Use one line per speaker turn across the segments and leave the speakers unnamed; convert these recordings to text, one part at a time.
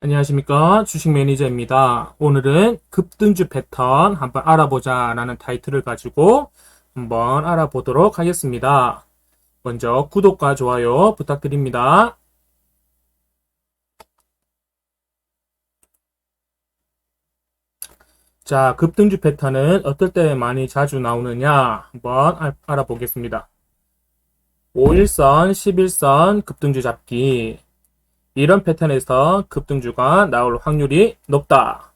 안녕하십니까. 주식 매니저입니다. 오늘은 급등주 패턴 한번 알아보자 라는 타이틀을 가지고 한번 알아보도록 하겠습니다. 먼저 구독과 좋아요 부탁드립니다. 자, 급등주 패턴은 어떨 때 많이 자주 나오느냐 한번 알- 알아보겠습니다. 5일선, 11선 급등주 잡기 이런 패턴에서 급등주가 나올 확률이 높다.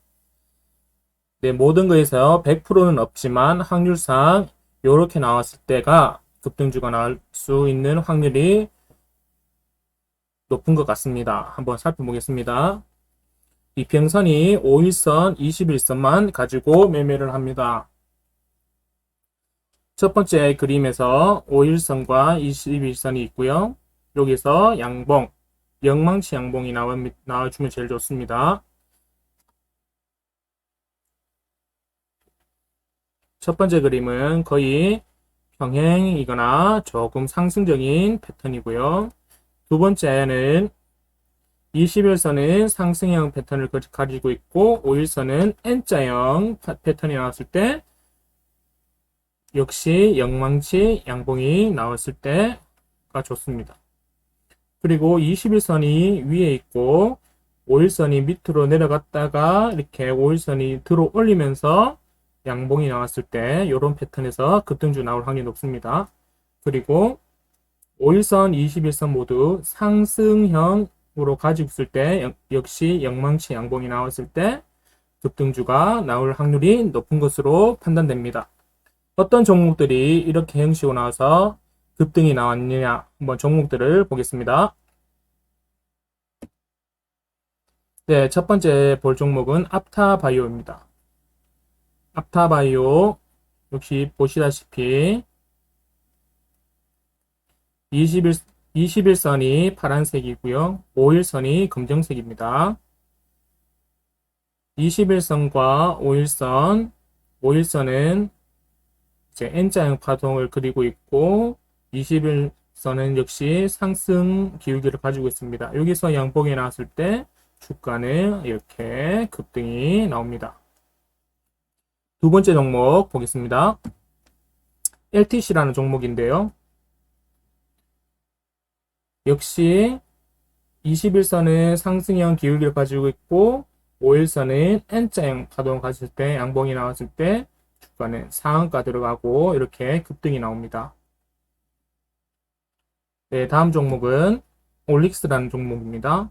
네, 모든 거에서 100%는 없지만 확률상 이렇게 나왔을 때가 급등주가 나올 수 있는 확률이 높은 것 같습니다. 한번 살펴보겠습니다. 이 평선이 5일선, 21선만 가지고 매매를 합니다. 첫 번째 그림에서 5일선과 21선이 있고요. 여기서 양봉, 영망치 양봉이 나와, 나와주면 제일 좋습니다. 첫 번째 그림은 거의 평행이거나 조금 상승적인 패턴이고요. 두 번째는 21선은 상승형 패턴을 가지고 있고 5일선은 N자형 패턴이 나왔을 때 역시 영망치 양봉이 나왔을 때가 좋습니다. 그리고 21선이 위에 있고 5일선이 밑으로 내려갔다가 이렇게 5일선이 들어 올리면서 양봉이 나왔을 때 이런 패턴에서 급등주 나올 확률이 높습니다. 그리고 5일선, 21선 모두 상승형으로 가지고 있을 때 역시 영망치 양봉이 나왔을 때 급등주가 나올 확률이 높은 것으로 판단됩니다. 어떤 종목들이 이렇게 형식으로 나와서 급등이 나왔느냐 한번 종목들을 보겠습니다. 네, 첫 번째 볼 종목은 앞타바이오입니다. 앞타바이오 역시 보시다시피 21, 21선이 파란색이고요. 5일선이 검정색입니다. 21선과 5일선, 5일선은 이제 N자형 파동을 그리고 있고 21선은 역시 상승 기울기를 가지고 있습니다. 여기서 양봉이 나왔을 때 주가는 이렇게 급등이 나옵니다. 두 번째 종목 보겠습니다. LTC라는 종목인데요. 역시 21선은 상승형 기울기를 가지고 있고 5일선은 N자형 파동을 가졌을 때 양봉이 나왔을 때 주가는 상한가 들어가고 이렇게 급등이 나옵니다. 네, 다음 종목은 올릭스라는 종목입니다.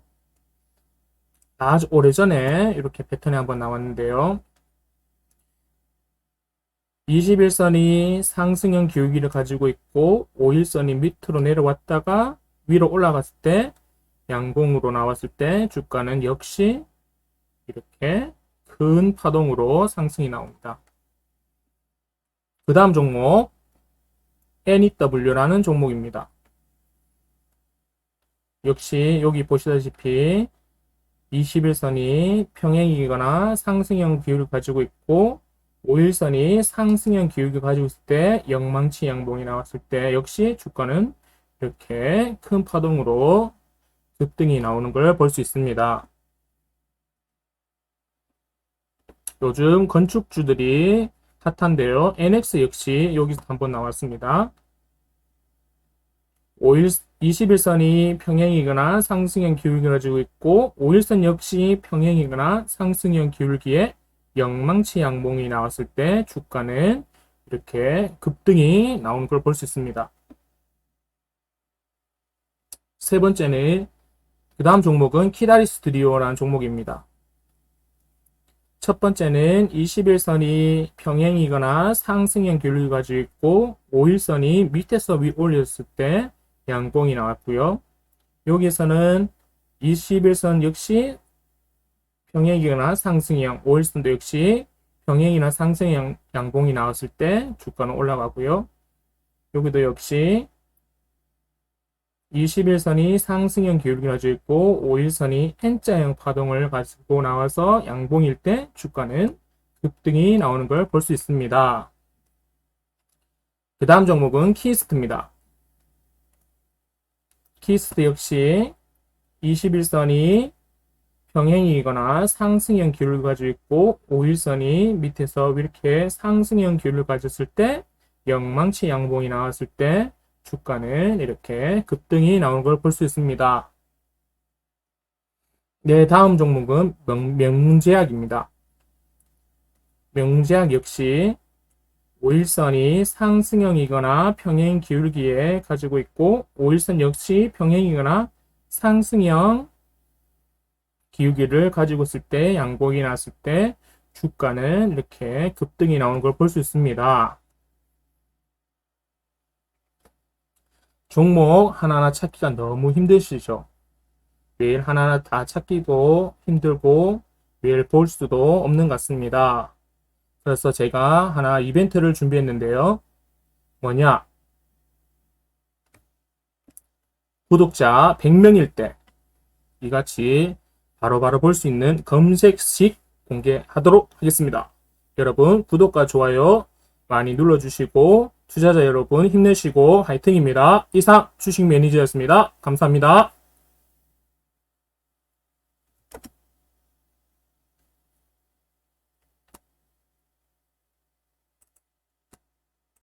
아주 오래전에 이렇게 패턴이 한번 나왔는데요. 21선이 상승형 기울기를 가지고 있고 5일선이 밑으로 내려왔다가 위로 올라갔을 때 양봉으로 나왔을 때 주가는 역시 이렇게 큰 파동으로 상승이 나옵니다. 그 다음 종목 NEW라는 종목입니다. 역시 여기 보시다시피 21선이 평행이거나 상승형 기울을 가지고 있고 5일선이 상승형 기울을 가지고 있을 때 영망치 양봉이 나왔을 때 역시 주가는 이렇게 큰 파동으로 급등이 나오는 걸 볼 수 있습니다. 요즘 건축주들이 핫한데요. NX 역시 여기서 한번 나왔습니다. 5일, 21선이 평행이거나 상승형 기울기를 가지고 있고 5일선 역시 평행이거나 상승형 기울기에 영망치 양봉이 나왔을 때 주가는 이렇게 급등이 나오는 걸 볼 수 있습니다. 세 번째는 그 다음 종목은 키다리스 드리오라는 종목입니다. 첫 번째는 21선이 평행이거나 상승형 기울기를 가지고 있고 5일선이 밑에서 위 올렸을 때 양봉이 나왔고요. 여기서는 21선 역시 평행이거나 상승형, 5일선도 역시 평행이나 상승형 양봉이 나왔을 때 주가는 올라가고요. 여기도 역시 21선이 상승형 기울기를 가지고 있고 5일선이 N자형 파동을 가지고 나와서 양봉일 때 주가는 급등이 나오는 걸 볼 수 있습니다. 그 다음 종목은 키스트입니다. 키스트 역시 21선이 평행이거나 상승형 기울을 가지고 있고 5일선이 밑에서 이렇게 상승형 기울을 가졌을 때 영망치 양봉이 나왔을 때 주가는 이렇게 급등이 나오는 걸볼 수 있습니다. 네, 다음 종목은 명, 명제약입니다. 명제약 역시 5일선이 상승형이거나 평행 기울기에 가지고 있고 5일선 역시 평행이거나 상승형 기울기를 가지고 있을 때 양봉이 났을 때 주가는 이렇게 급등이 나오는 걸 볼 수 있습니다. 종목 하나하나 찾기가 너무 힘드시죠? 매일 하나하나 다 찾기도 힘들고 매일 볼 수도 없는 것 같습니다. 그래서 제가 하나 이벤트를 준비했는데요. 뭐냐? 구독자 100명일 때 이같이 바로바로 볼 수 있는 검색식 공개하도록 하겠습니다. 여러분 구독과 좋아요 많이 눌러주시고 투자자 여러분 힘내시고 화이팅입니다. 이상 주식 매니저였습니다. 감사합니다.